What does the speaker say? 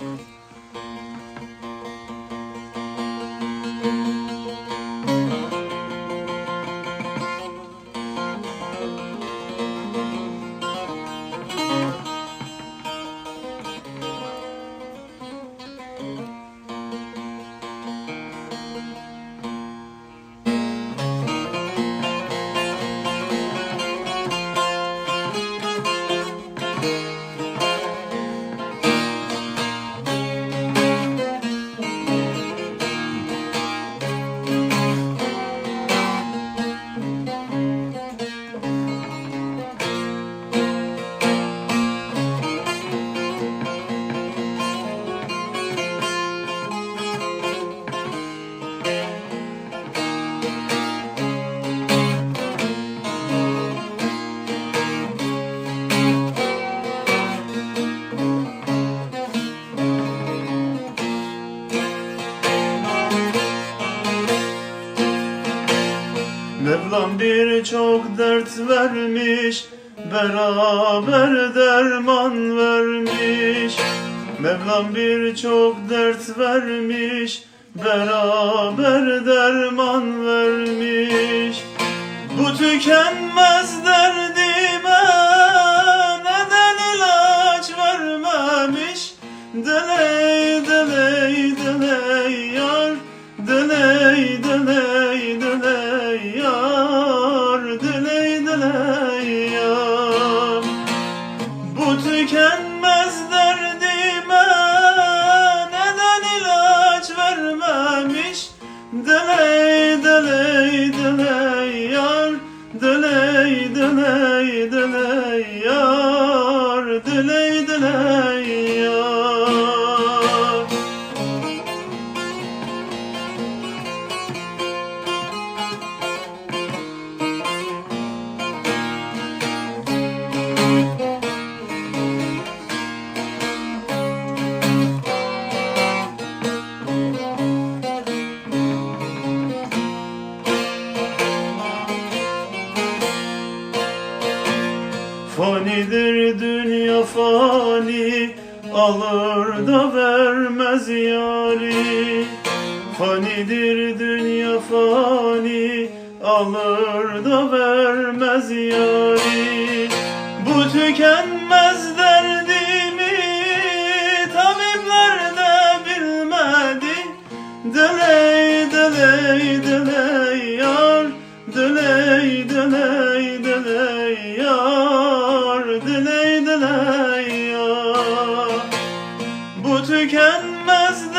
Mm-hmm. Birçok dert vermiş Beraber derman vermiş. Mevlam birçok dert vermiş Beraber derman vermiş. Bu tükenmez derdime Neden ilaç vermemiş? Deley Yar Bu tükenmez derdime Neden ilaç vermemiş Deley fani Alır da vermez yari Fanidir dünya fani Alır da vermez yari Bu tükenmez derdimi Tabipler de bilmedi. Deley deley deley yar Deley Must.